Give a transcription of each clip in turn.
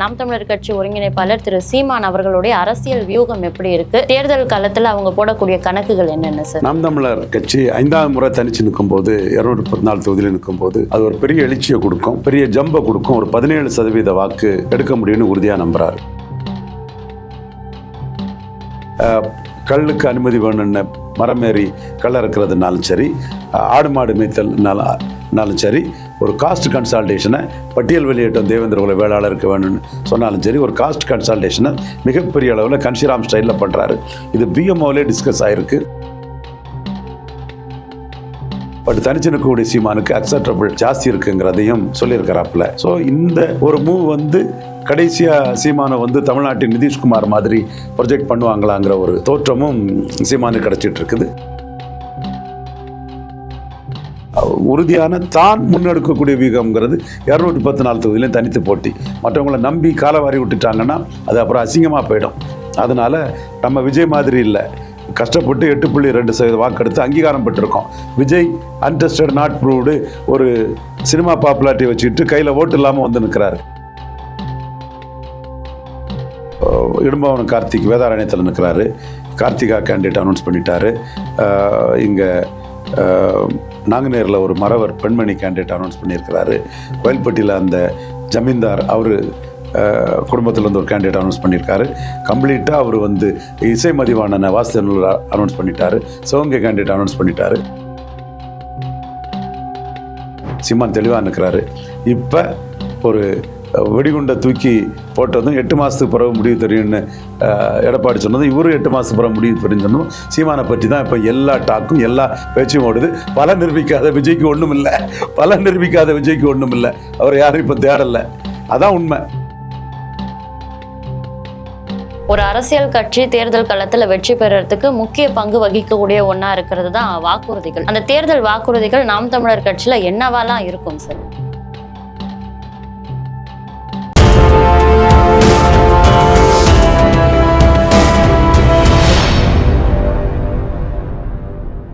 நாம் தமிழர் கட்சி ஒருங்கிணைப்பாளர் திரு சீமான் அவர்களுடைய அரசியல் வியூகம் எப்படி இருக்கு? தேர்தல் காலத்தில் அவங்க போடக்கூடிய கணக்குகள் என்னென்ன சார்? நாம் தமிழர் கட்சி ஐந்தாவது முறை தனிச்சு நிற்கும் போது இருநூற்றி முப்பத்தி நாலு தொகுதியில் நிற்கும் போது அது ஒரு பெரிய எழுச்சியை கொடுக்கும் பெரிய ஜம்பை கொடுக்கும் ஒரு பதினேழு சதவீத வாக்கு எடுக்க முடியும்னு உறுதியா நம்புறாரு. கல்லுக்கு அனுமதி வேணும்னு மரமேறி கல் இருக்கிறதுனாலும் சரி ஆடு மாடு மேய்த்தல்னாலும் சரி ஒரு காஸ்ட் கன்சால்டேஷனை பட்டியல் வெளியேற்றம் தேவேந்திர குல வேளாளருக்கு வேணும்னு சொன்னாலும் சரி ஒரு காஸ்ட் கன்சால்டேஷனை மிகப்பெரிய அளவில் கன்ஷிராம் ஸ்டைலில் பண்ணுறாரு இது பிஎம்ஓலே டிஸ்கஸ் ஆயிருக்கு. பட் தனிச்சு சீமானுக்கு அக்செப்டபிள் ஜாஸ்தி இருக்குங்கிறதையும் சொல்லியிருக்கிறாப்புல. ஸோ இந்த ஒரு மூவ் வந்து கடைசியாக சீமானை வந்து தமிழ்நாட்டின் நிதிஷ்குமார் மாதிரி ப்ரொஜெக்ட் பண்ணுவாங்களாங்கிற ஒரு தோற்றமும் சீமானுக்கு கிடச்சிட்டு இருக்குது. உறுதியான தான் முன்னெடுக்கக்கூடிய வியூகம்ங்கிறது இரநூத்தி பத்து நாலு தொகுதியிலையும் தனித்து போட்டி. மற்றவங்கள நம்பி காலவாரி விட்டுட்டாங்கன்னா அது அப்புறம் அசிங்கமாக போயிடும். அதனால் நம்ம விஜய் மாதிரி இல்லை. கஷ்டப்பட்டு எட்டு புள்ளி ரெண்டு சதவீத வாக்கெடுத்து அங்கீகாரம் பெற்றிருக்கோம். விஜய் அன்டெஸ்டட் நாட் ப்ரூவ்டு ஒரு சினிமா பாப்புலாரிட்டி வச்சுக்கிட்டு கையில் ஓட்டு இல்லாமல் வந்து நிற்கிறாரு இடும்பவன் கார்த்திக் வேதாரண்யத்தில் நிற்கிறாரு கார்த்திகா கேண்டிடேட் அனௌன்ஸ் பண்ணிட்டாரு. இங்கே நாங்குநேரில் ஒரு மறவர் பெண்மணி கேண்டிடேட் அனௌன்ஸ் பண்ணியிருக்கிறாரு. கோயில்பட்டியில் அந்த ஜமீன்தார் அவர் குடும்பத்தில் வந்து ஒரு கேண்டிடேட் அனௌன்ஸ் பண்ணியிருக்காரு. கம்ப்ளீட்டாக அவர் வந்து இசை மதிவான வாசுதேவன் அனௌன்ஸ் பண்ணிட்டாரு. சிவகங்கை கேண்டிடேட் அனௌன்ஸ் பண்ணிட்டாரு. சிம்மான் தெளிவாக இருக்கிறாரு இப்போ ஒரு வெடிகுண்டை தூக்கி போட்டதும் எட்டு மாதத்துக்கு பிறகு முடிவு தெரியும்னு எடப்பாடி சொன்னதும் இவரும் எட்டு மாதத்துக்கு பிறகு முடிவு தெரியும் சொன்னதும் சீமானை பற்றி தான் இப்போ எல்லா டாக்கும் எல்லா பேச்சும் ஓடுது. பல நிரூபிக்காத விஜய்க்கு ஒன்றும் இல்லை. பல நிரூபிக்காத விஜய்க்கு ஒன்றும் இல்லை. அவர் யாரும் இப்போ தேடலை. அதான் உண்மை. ஒரு அரசியல் கட்சி தேர்தல் களத்தில் வெற்றி பெறறதுக்கு முக்கிய பங்கு வகிக்கக்கூடிய ஒன்றா இருக்கிறது தான் வாக்குறுதிகள். அந்த தேர்தல் வாக்குறுதிகள் நாம் தமிழர் கட்சியில் என்னவாலாம் இருக்கும் சார்?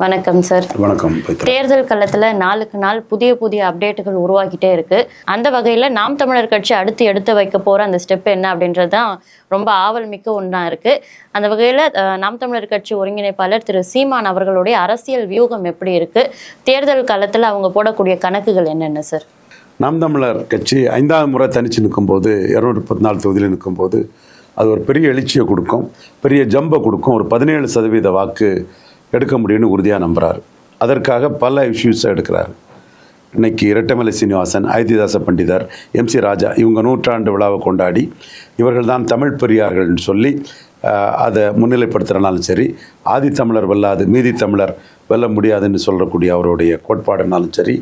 வணக்கம் சார் வணக்கம். தேர்தல் களத்துல நாளுக்கு நாள் புதிய புதிய அப்டேட்டுகள் உருவாகிட்டே இருக்கு. அந்த வகையில நாம் தமிழர் கட்சி அடுத்து எடுத்து வைக்க போற அந்த ஸ்டெப் என்ன அப்படின்றது தான் ரொம்ப ஆவல் மிக்க ஒன்றா இருக்கு. அந்த வகையில நாம் தமிழர் கட்சி ஒருங்கிணைப்பாளர் திரு சீமான் அவர்களுடைய அரசியல் வியூகம் எப்படி இருக்கு? தேர்தல் களத்துல அவங்க போடக்கூடிய கணக்குகள் என்னென்ன சார் நாம் தமிழர் கட்சி ஐந்தாவது முறை தனிச்சு நிற்கும்போது இரநூத்தி முப்பத்தி நாலு தொகுதியில் நிற்கும்போது அது ஒரு பெரிய எழுச்சியை கொடுக்கும் பெரிய ஜம்பை கொடுக்கும். ஒரு பதினேழு சதவீத வாக்கு எடுக்க முடியும்னு உறுதியாக நம்புகிறார் அதற்காக பல இஷ்யூஸை எடுக்கிறாரு. இன்னைக்கு இரட்டமலை சீனிவாசன் ஐதிதாச பண்டிதர் எம்சி ராஜா இவங்க நூற்றாண்டு விழாவை கொண்டாடி இவர்கள் தான் தமிழ் பெரியார்கள்னு சொல்லி அதை முன்னிலைப்படுத்துகிறனாலும் சரி ஆதித்தமிழர் வெல்லாது மீதி தமிழர் வெல்ல முடியாதுன்னு சொல்லக்கூடிய அவருடைய கோட்பாடுனாலும் சரி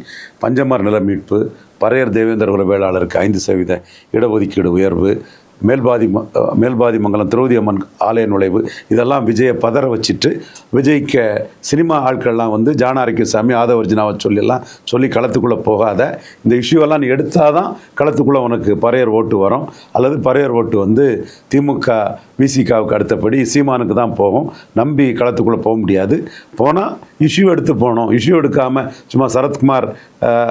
பஞ்சமர் நில மீட்பு பறையர் தேவேந்திர குல வேளாளருக்கு ஐந்து சதவீத இடஒதுக்கீடு உயர்வு மேல்பாதி ம- மேல்பாதி மங்கலம் திரௌதி அம்மன் ஆலய நுழைவு இதெல்லாம் விஜயை பதற வச்சுட்டு விஜய்க்கு சினிமா ஆட்கள்லாம் வந்து ஜானாரிக்கசாமி ஆதவர்ஜினாவை சொல்லிலாம் சொல்லி களத்துக்குள்ளே போகாத இந்த இஷ்யூவெல்லாம் நீ எடுத்தால் தான் களத்துக்குள்ளே உனக்கு பறையர் ஓட்டு வரும். அல்லது பறையர் ஓட்டு வந்து திமுக விசிகாவுக்கு அடுத்தபடி சீமானுக்கு தான் போகும். நம்பி களத்துக்குள்ளே போக முடியாது. போனால் இஷ்யூ எடுத்து போனோம். இஷ்யூ எடுக்காமல் சும்மா சரத்குமார்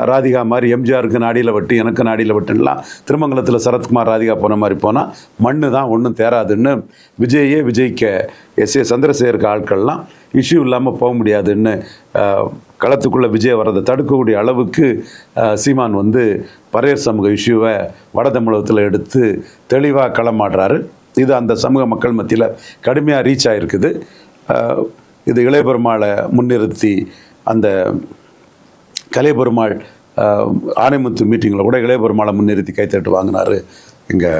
ராதிகா மாதிரி எம்ஜிஆருக்கு நாடியில் வெட்டு எனக்கு நாடியில் வெட்டுலாம் திருமங்கலத்தில் சரத்குமார் ராதிகா போன மாதிரி போனால் மண்ணு தான் ஒன்றும் தேராதுன்னு விஜயே விஜய்க்க எஸ் ஏ சந்திரசேகருக்கு ஆட்கள்லாம் இஷ்யூ இல்லாமல் போக முடியாதுன்னு களத்துக்குள்ளே விஜய் வர்றதை தடுக்கக்கூடிய அளவுக்கு சீமான் வந்து பரையர் சமூக இஷ்யூவை வட தமிழகத்தில் எடுத்து தெளிவாக களமாடுறாரு. இது அந்த சமூக மக்கள் மத்தியில் கடுமையாக ரீச் ஆகிருக்குது இது இளையபெருமாளை முன்னிறுத்தி அந்த கலைபெருமாள் ஆணைமுத்து மீட்டிங்கில் கூட இளையபெருமாளை முன்னிறுத்தி கைத்தட்டு வாங்கினார். இங்கே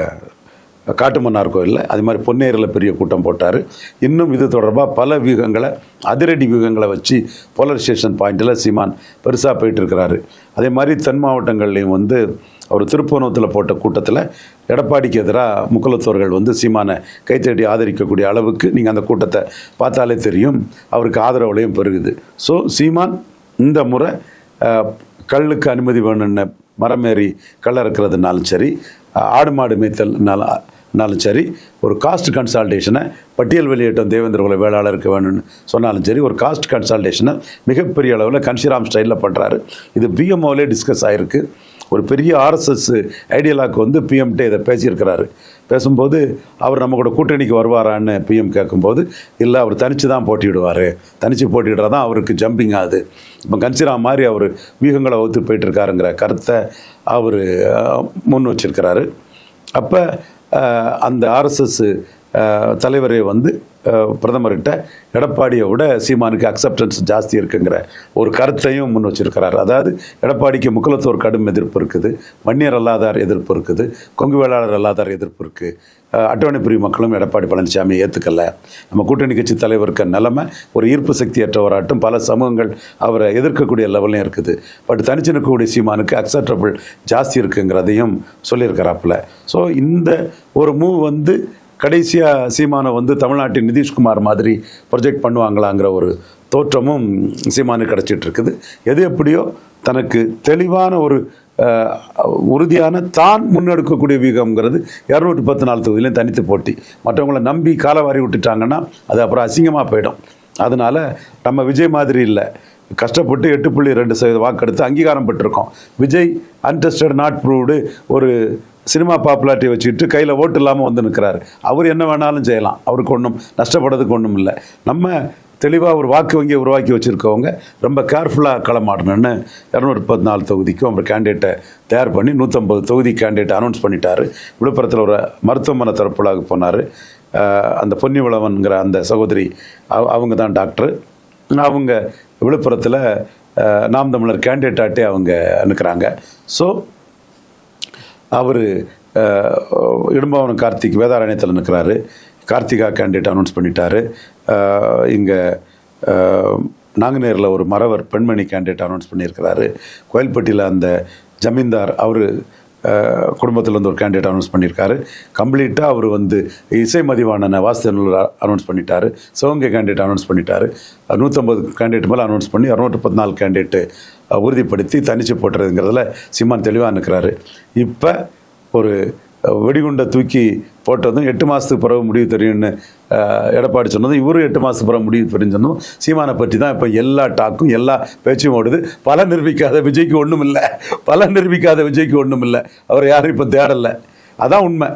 காட்டுமன்னார் கோயிலில் அது மாதிரி பொன்னேரில் பெரிய கூட்டம் போட்டார். இன்னும் இது தொடர்பாக பல வியூகங்களை அதிரடி வியூகங்களை வச்சு போலரைசேஷன் பாயிண்டில் சீமான் பெருசாக போயிட்டுருக்கிறாரு. அதே மாதிரி தென் மாவட்டங்கள்லையும் வந்து அவர் திருப்பூணத்தில் போட்ட கூட்டத்தில் எடப்பாடிக்கு எதிராக முக்குலத்தோர்கள் வந்து சீமானை கைத்தட்டி ஆதரிக்கக்கூடிய அளவுக்கு நீங்கள் அந்த கூட்டத்தை பார்த்தாலே தெரியும். அவருக்கு ஆதரவுலையும் பெருகுது. ஸோ சீமான் இந்த முறை கல்லுக்கு அனுமதி வேணும்னு மரமேறி கள்ள இருக்கிறதுனாலும் சரி ஆடு மாடு மேய்த்தல்னாலும் சரி ஒரு காஸ்ட் கன்சால்டேஷனை பட்டியல் வெளியேற்றம் தேவேந்திர குல வேளாளருக்கு வேணும்னு சொன்னாலும் சரி ஒரு காஸ்ட் கன்சால்டேஷனை மிகப்பெரிய அளவில் கன்ஷிராம் ஸ்டைலில் பண்ணுறாரு இது பிஎம்ஓலே டிஸ்கஸ் ஆகிருக்கு ஒரு பெரிய ஆர்எஸ்எஸ் ஐடியலாக்கு வந்து பிஎம்கிட்ட இதை பேசியிருக்கிறாரு. பேசும்போது அவர் நம்ம கூட கூட்டணிக்கு வருவாரான்னு பிஎம் கேட்கும்போது இல்லை அவர் தனித்து தான் போட்டியிடுவார். தனித்து போட்டிடுறா தான் அவருக்கு ஜம்பிங் ஆகுது. இப்போ கன்சிரா மாதிரி அவர் வியூகங்களை ஒத்து போயிட்டுருக்காருங்கிற கருத்தை அவர் முன் வச்சிருக்கிறாரு. அப்போ அந்த ஆர்எஸ்எஸ் தலைவரை வந்து பிரதமர்கிட்ட எடப்பாடியை விட சீமானுக்கு அக்செப்டன்ஸ் ஜாஸ்தி இருக்குங்கிற ஒரு கருத்தையும் முன் வச்சிருக்கிறார். அதாவது எடப்பாடிக்கு முக்குலத்தோர் கடும் எதிர்ப்பு இருக்குது. வன்னியர் அல்லாதார் எதிர்ப்பு இருக்குது. கொங்கு வேளாளர் அல்லாதார் எதிர்ப்பு இருக்குது அட்டவணை பிரிவு மக்களும் எடப்பாடி பழனிசாமி ஏற்றுக்கல நம்ம கூட்டணி கட்சி தலைவருக்கு நிலைமை ஒரு ஈர்ப்பு சக்தியற்றவராட்டும் பல சமூகங்கள் அவரை எதிர்க்கக்கூடிய லெவல்லையும் இருக்குது. பட் தனிச்சு நிற்கக்கூடிய சீமானுக்கு அக்செப்டபிள் ஜாஸ்தி இருக்குங்கிறதையும் சொல்லியிருக்கிறாப்புல. ஸோ இந்த ஒரு மூவ் வந்து கடைசியாக சீமானை வந்து தமிழ்நாட்டின் நிதிஷ்குமார் மாதிரி ப்ரொஜெக்ட் பண்ணுவாங்களாங்கிற ஒரு தோற்றமும் சீமானு கிடச்சிட்டு இருக்குது. எது எப்படியோ தனக்கு தெளிவான ஒரு உறுதியான தான் முன்னெடுக்கக்கூடிய வியூகம்ங்கிறது இரநூற்றி பத்து நாலு தொகுதியிலையும் தனித்து போட்டி. மற்றவங்கள நம்பி காலவாரி விட்டுட்டாங்கன்னா அது அப்புறம் அசிங்கமாக போயிடும். அதனால நம்ம விஜய் மாதிரி இல்லை. கஷ்டப்பட்டு எட்டு புள்ளி ரெண்டு சதவீத வாக்கெடுத்து அங்கீகாரம் பெற்றிருக்கோம். விஜய் அன்டெஸ்டட் நாட் ப்ரூவ்டு ஒரு சினிமா பாப்புலாரிட்டி வச்சுக்கிட்டு கையில் ஓட்டு இல்லாமல் வந்து நிற்கிறாரு அவர் என்ன வேணாலும் செய்யலாம். அவருக்கு ஒன்றும் நஷ்டப்படுறதுக்கு ஒன்றும் இல்லை. நம்ம தெளிவாக ஒரு வாக்கு வங்கியை உருவாக்கி வச்சுருக்கவங்க ரொம்ப கேர்ஃபுல்லாக களமாடணும்னு இரநூத்தி பதினாலு தொகுதிக்கும் அவர் கேண்டிடேட்டை தயார் பண்ணி நூற்றம்பது தொகுதி கேண்டிடேட் அனௌன்ஸ் பண்ணிட்டாரு. விழுப்புரத்தில் ஒரு மருத்துவமனை தரப்புலாக போனார். அந்த பொன்னிவளவன்கிற அந்த சகோதரி அவ- அவங்க தான் டாக்டர் அவங்க விழுப்புரத்தில் நாம் தமிழர் கேண்டிடேட்டாட்டே அவங்க அனுக்கிறாங்க ஸோ அவர் இடும்பாவனம் கார்த்திக் வேதாரண்யத்தில் நிற்கிறாரு கார்த்திகா கேண்டிடேட் அனௌன்ஸ் பண்ணிட்டாரு. இங்கே நாங்குநேரில் ஒரு மறவர் பெண்மணி கேண்டிடேட் அனௌன்ஸ் பண்ணியிருக்கிறாரு. கோயில்பட்டியில் அந்த ஜமீன்தார் அவர் குடும்பத்தில் வந்து ஒரு கேண்டிடேட் அனௌன்ஸ் பண்ணியிருக்காரு. கம்ப்ளீட்டாக அவர் வந்து இசை மதிவான வாசுதேவனில் அனௌன்ஸ் பண்ணிட்டாரு. சிவகங்கை கேண்டிடேட் அனௌன்ஸ் பண்ணிட்டாரு. நூற்றம்பது கேண்டிடேட் மேலே அனௌன்ஸ் பண்ணி இரநூற்றி பதினாலு கேண்டிடேட்டு உறுதிப்படுத்தி தனிச்சு போட்டுறதுங்கிறதுல சீமான் தெளிவாக நிற்கிறாரு இப்போ ஒரு வெடிகுண்டை தூக்கி போட்டதும் எட்டு மாதத்துக்கு பிறகு முடிவு தெரியும்னு எடப்பாடி சொன்னதும் இவரும் எட்டு மாதத்துக்கு பிறகு முடிவு தெரியும் சொன்னதும் சீமானை பற்றி தான் இப்போ எல்லா டாக்கும் எல்லா பேச்சும் ஓடுது. பல நிரூபிக்காத விஜய்க்கு ஒன்றும் இல்லை பல நிரூபிக்காத விஜய்க்கு ஒன்றும் இல்லை அவர் யாரும் இப்போ தேடலை. அதான் உண்மை.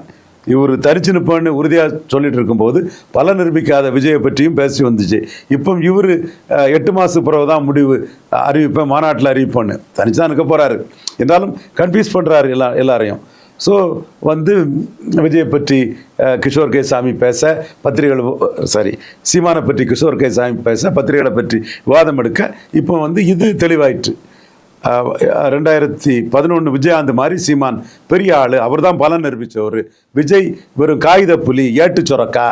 இவர் தரிச்சு நிற்பன்னு உறுதியாக சொல்லிட்டு இருக்கும்போது பல நிரூபிக்காத விஜயை பற்றியும் பேசி வந்துச்சு. இப்போ இவர் எட்டு மாதத்துக்கு பிறகு தான் முடிவு அறிவிப்பேன் மாநாட்டில் அறிவிப்பேன்னு. தனிச்சு தான் போகிறாரு என்றாலும் கன்ஃபியூஸ் பண்ணுறாரு எல்லா எல்லாரையும். ஸோ வந்து விஜயை பற்றி கிஷோர் கே சாமி பேச பத்திரிகைகள் சாரி சீமானை பற்றி கிஷோர் கே சாமி பேச பத்திரிகைகளை பற்றி விவாதம் எடுக்க இப்போ வந்து இது தெளிவாயிற்று. ரெண்டாயிரத்தி பதினொன்று விஜயாந்த் மாதிரி சீமான் பெரிய ஆள். அவர் தான் பலன் நிரூபித்தவர் விஜய் வெறும் காகித புலி ஏட்டு சொரக்கா.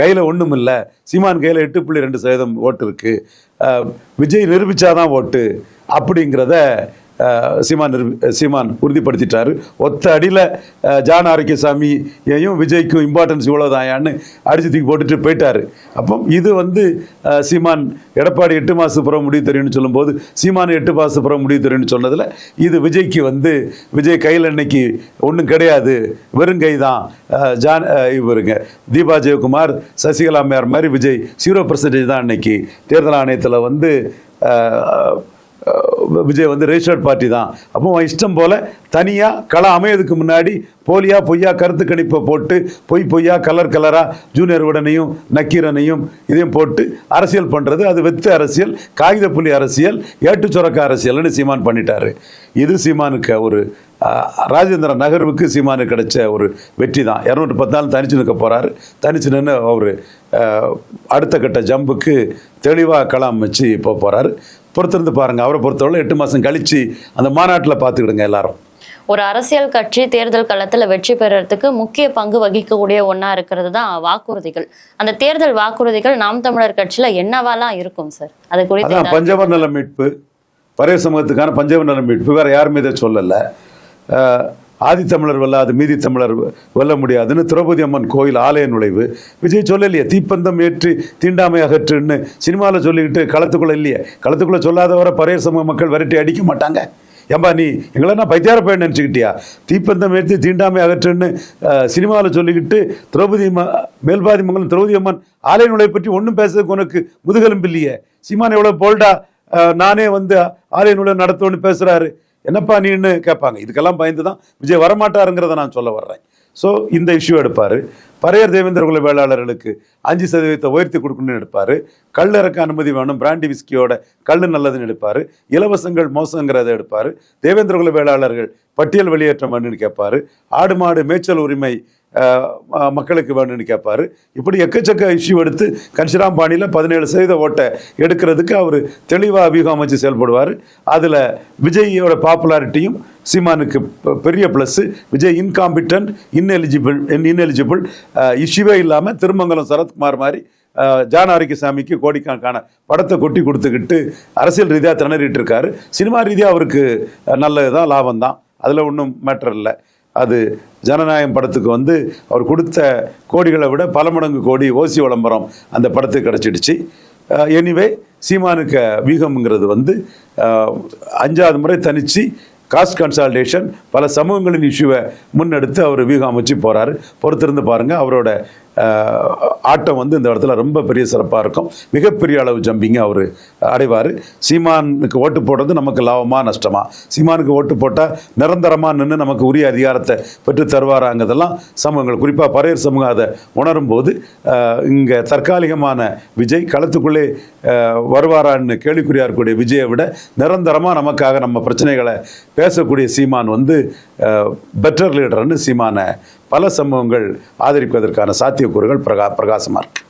கையில் ஒன்றும் இல்லை. சீமான் கையில் எட்டு புள்ளி ரெண்டு சதவீதம் ஓட்டு இருக்குது விஜய் நிரூபித்தாதான் ஓட்டு. அப்படிங்கிறத சீமான் சீமான் உறுதிப்படுத்திட்டாரு. ஒத்த அடியில் ஜான் ஆரோக்கியசாமியையும் விஜய்க்கும் இம்பார்ட்டன்ஸ் இவ்வளோதாயான்னு அடிச்சு தூக்கி போட்டுட்டு போயிட்டாரு. அப்போ இது வந்து சீமான் எடப்பாடி எட்டு மாதத்துக்கு புறம் முடிவு தெரியும்னு சொல்லும்போது சீமான் எட்டு மாதத்துக்கு புறம் முடிவு தெரியும்னு சொன்னதில் இது விஜய்க்கு வந்து விஜய் கையில் இன்னைக்கு ஒன்றும் கிடையாது. வெறுங்கை தான். ஜான் இவருங்க. தீபா ஜெயக்குமார் சசிகலா அம்மையார் மாதிரி விஜய் ஜீரோ பர்சன்டேஜ் தான் இன்னைக்கு. தேர்தல் ஆணையத்தில் வந்து விஜய் வந்து ரெஜிஸ்டர்ட் பார்ட்டி தான். அப்போ அவன் இஷ்டம் போல தனியாக களம் அமையதுக்கு முன்னாடி போலியா பொய்யா கருத்து கணிப்பை போட்டு பொய் பொய்யா கலர் கலராக ஜூனியர் உடனையும் நக்கீரனையும் இதையும் போட்டு அரசியல் பண்ணுறது அது வெத்து அரசியல் காகித புலி அரசியல் ஏட்டு சுரக்க அரசியல்னு சீமான் பண்ணிட்டாரு. இது சீமானுக்கு ஒரு ராஜேந்திர நகர்வுக்கு சீமானு கிடைச்ச ஒரு வெற்றி தான். இரநூற்றி பத்து நாள் தனிச்சு நிற்க போகிறாரு தனிச்சு நின்று அவர் அடுத்த கட்ட ஜம்புக்கு தெளிவாக களம் அமைச்சு இப்போ போகிறாரு பொறுத்திருந்து பாருங்கள் அவரை பொறுத்தவரை எட்டு மாதம் கழித்து அந்த மாநாட்டில் பார்த்துக்கிடுங்க எல்லாரும். ஒரு அரசியல் கட்சி தேர்தல் களத்துல வெற்றி பெறறதுக்கு முக்கிய பங்கு வகிக்கக்கூடிய ஒண்ணா இருக்கிறது தான் வாக்குறுதிகள். அந்த தேர்தல் வாக்குறுதிகள் நாம் தமிழர் கட்சியில என்னவாலாம் இருக்கும் சார் அது குறித்து பஞ்சவர் நல மீட்பு பழைய சமூகத்துக்கான பஞ்சவர் நல மீட்பு வேற யாருமே இதை சொல்லலை. ஆதித்தமிழர் வல்லாது மீதி தமிழர் வெல்ல முடியாதுன்னு திரௌபதி அம்மன் கோயில் ஆலய நுழைவு. விஜய் சொல்லலையே தீப்பந்தம் ஏற்றி தீண்டாமை அகற்றுன்னு சினிமாவில் சொல்லிக்கிட்டு களத்துக்குள்ளே இல்லையே. களத்துக்குள்ளே சொல்லாதவரை பரைய சமூக மக்கள் விரட்டி அடிக்க மாட்டாங்க. ஏம்பா நீ எங்களை நான் பைத்தியார பையன் நினச்சிக்கிட்டியா? தீப்பந்தம் ஏற்றி தீண்டாமை அகற்றுன்னு சினிமாவில் சொல்லிக்கிட்டு திரௌபதி மேல்பாதி மங்கலம் திரௌபதி அம்மன் ஆலய நுழைவு பற்றி ஒன்றும் பேசுறதுக்கு உனக்கு முதுகெலும்பு இல்லையே. சீமான் எவ்வளோ போல்டா நானே வந்து ஆலய நூலை நடத்தோன்னு பேசுகிறாரு என்னப்பா நீன்னு கேட்பாங்க. இதுக்கெல்லாம் பயந்து தான் விஜய் வரமாட்டாருங்கிறத நான் சொல்ல வர்றேன். ஸோ இந்த இஷ்யூ எடுப்பார். பரையர் தேவேந்திர குல வேளாளர்களுக்கு அஞ்சு சதவீதத்தை உயர்த்தி கொடுக்கணும்னு எடுப்பார். கல் இறக்க அனுமதி வேணும் பிராண்டி விஸ்கியோட கல் நல்லதுன்னு எடுப்பார். இலவசங்கள் மோசங்கிறத எடுப்பார். தேவேந்திர குல வேளாளர்கள் பட்டியல் வெளியேற்றம் வேணும்னு கேட்பாரு. ஆடு மாடு மேய்ச்சல் உரிமை மக்களுக்கு வேணும்னு கேட்பார் இப்படி எக்கச்சக்க இஷ்யூ எடுத்து கன்சிராம் பாணியில் பதினேழு சதவீத ஓட்டை எடுக்கிறதுக்கு அவர் தெளிவாக அபியூகம் அமைச்சு செயல்படுவார். அதில் விஜயோட பாப்புலாரிட்டியும் சீமானுக்கு பெரிய plus Vijay incompetent ineligible ineligible இஷ்யூவே இல்லாமல் திருமங்கலம் சரத்குமார் மாதிரி ஜானாரிக்கு சாமிக்கு கோடிக்கணக்கான படத்தை கொட்டி கொடுத்துக்கிட்டு அரசியல் ரீதியாக திணறிட்டு இருக்காரு. சினிமா ரீதியாக அவருக்கு நல்லது தான் லாபம் தான் அதில் ஒன்றும் மேட்டர் இல்லை. அது ஜனநாயகம் படத்துக்கு வந்து அவர் கொடுத்த கோடிகளை விட பல மடங்கு கோடி ஓசி விளம்பரம் அந்த படத்துக்கு கிடச்சிடுச்சு. எனிவே சீமானுக்கு வீகம்ங்கிறது வந்து அஞ்சாவது முறை தனித்து காஸ்ட் கன்சால்டேஷன் பல சமூகங்களின் இஷ்யூவை முன்னெடுத்து அவர் வீகம் அமைச்சு போகிறாரு பொறுத்திருந்து பாருங்கள் அவரோட ஆட்டம் வந்து இந்த இடத்துல ரொம்ப பெரிய சிறப்பாக இருக்கும். மிகப்பெரிய அளவு ஜம்பிங்கை அவர் அடைவார். சீமானுக்கு ஓட்டு போடுறது நமக்கு லாபமா நஷ்டமா? சீமானுக்கு ஓட்டு போட்டால் நிரந்தரமாக நின்று நமக்கு உரிய அதிகாரத்தை பெற்று தருவாராங்கிறதெல்லாம் சமூகங்கள் குறிப்பாக பறையர் சமூகம் அதை உணரும் போது இங்கே தற்காலிகமான விஜய் களத்துக்குள்ளே வருவாரான்னு கேள்விக்குறியாக இருக்கக்கூடிய விஜயை விட நிரந்தரமாக நமக்காக நம்ம பிரச்சனைகளை பேசக்கூடிய சீமான் வந்து பெட்டர் லீடர்னு சீமானை பல சமூகங்கள் ஆதரிப்பதற்கான சாத்தியக்கூறுகள் பிரகா பிரகாசமாக இருக்கு.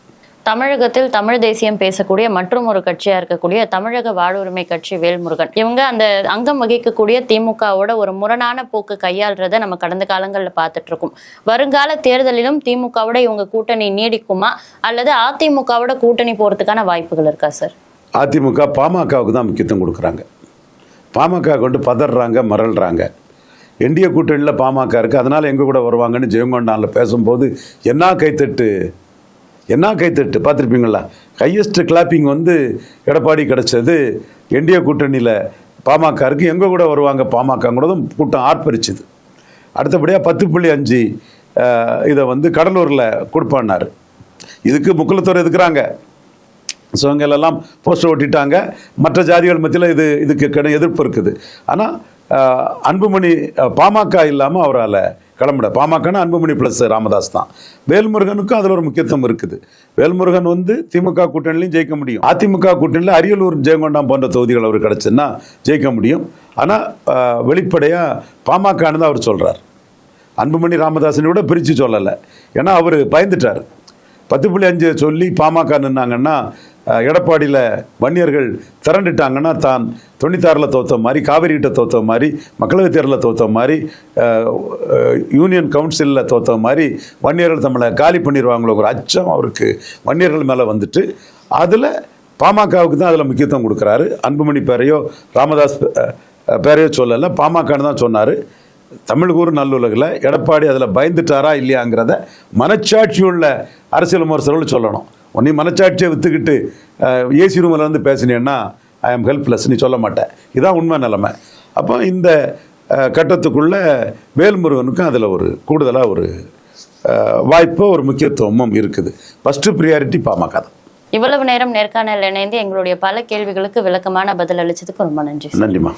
தமிழகத்தில் தமிழ் தேசியம் பேசக்கூடிய மற்றும் ஒரு கட்சியா இருக்கக்கூடிய தமிழக வாழ்வுரிமை கட்சி வேல்முருகன். இவங்க அந்த அங்கம் வகிக்கக்கூடிய திமுகவோட ஒரு முரணான போக்கு கையாள்றத நம்ம கடந்த காலங்களில் பார்த்துட்டு இருக்கோம் வருங்கால தேர்தலிலும் திமுகவோட இவங்க கூட்டணி நீடிக்குமா? அல்லது அதிமுகவோட கூட்டணி போறதுக்கான வாய்ப்புகள் இருக்கா சார்? அதிமுக பாமகவுக்கு தான் முக்கியத்துவம் கொடுக்குறாங்க. பாமக கொண்டு பதறாங்க மறல்றாங்க. என்டிஏ கூட்டணியில் பாமக இருக்குது அதனால் எங்கள் கூட வருவாங்கன்னு ஜெயங்கொண்டானில் பேசும்போது என்ன கைத்தட்டு? என்ன கைத்தட்டு? பார்த்துருப்பீங்களா? ஹையஸ்ட் கிளாப்பிங் வந்து எடப்பாடி கிடச்சது. என்டிஏ கூட்டணியில் பாமக இருக்கு. எங்கள் கூட வருவாங்க பாமக கூட கூட்டம் ஆர்ப்பரிச்சுது. அடுத்தபடியாக பத்து புள்ளி அஞ்சு இதை வந்து கடலூரில் கொடுப்பான்னாரு இதுக்கு முக்குலத்தோர் எதுக்குறாங்க? ஸோ எல்லாம் போஸ்டர் ஓட்டிட்டாங்க. மற்ற ஜாதிகள் மத்தியில் இது இதுக்கு கடும் எதிர்ப்பு இருக்குது. ஆனால் அன்புமணி பாமக இல்லாமல் அவரால் கிளம்பிட பாமகனா அன்புமணி ப்ளஸ் ராமதாஸ் தான். வேல்முருகனுக்கும் அதில் ஒரு முக்கியத்துவம் இருக்குது. வேல்முருகன் வந்து திமுக கூட்டணிலையும் ஜெயிக்க முடியும். அதிமுக கூட்டணியில் அரியலூர் ஜெயங்கொண்டாம் போன்ற தொகுதிகள் அவர் கிடச்சுன்னா ஜெயிக்க முடியும். ஆனால் வெளிப்படையாக பாமகன்னு தான் அவர் சொல்கிறார் அன்புமணி ராமதாசனை விட பிரித்து சொல்லலை. ஏன்னா அவர் பயந்துட்டார். பத்து புள்ளி அஞ்சு சொல்லி பாமக நின்னாங்கன்னா எடப்பாடியில் வன்னியர்கள் திரண்டுட்டாங்கன்னா தான் தொண்ணூத்தாறில் தோத்த மாதிரி காவிரிகிட்ட தோத்த மாதிரி மக்களவைத் தேர்தலில் தோத்த மாதிரி யூனியன் கவுன்சிலில் தோத்த மாதிரி வன்னியர்கள் நம்மளை காலி பண்ணிடுவாங்களோ ஒரு அச்சம் அவருக்கு வன்னியர்கள் மேலே வந்துட்டு. அதில் பாமகவுக்கு தான் அதில் முக்கியத்துவம் கொடுக்குறாரு. அன்புமணி பேரையோ ராமதாஸ் பேரையோ சொல்லலை பாமகன்னு தான் சொன்னார். தமிழ்கூறு நல்லுலகில் எடப்பாடி அதில் பயந்துட்டாரா இல்லையாங்கிறத மனச்சாட்சியுள்ள அரசியல் விமர்சகர்கள் சொல்லணும். உன்னை மனச்சாட்சியை விற்றுக்கிட்டு ஏசி ரூமில் வந்து பேசினேன்னா ஐ ஆம் ஹெல்ப்லெஸ் நீ சொல்ல மாட்டேன். இதான் உண்மை நிலைமை. அப்போ இந்த கட்டத்துக்குள்ள வேல்முருகனுக்கும் அதில் ஒரு கூடுதலாக ஒரு வாய்ப்பு ஒரு முக்கியத்துவமும் இருக்குது. ஃபஸ்ட்டு ப்ரியாரிட்டி பாமக தான். இவ்வளவு நேரம் நேர்காணல் இணைந்து எங்களுடைய பல கேள்விகளுக்கு விளக்கமான பதில் அளிச்சதுக்கு ரொம்ப நன்றி. நன்றிம்மா.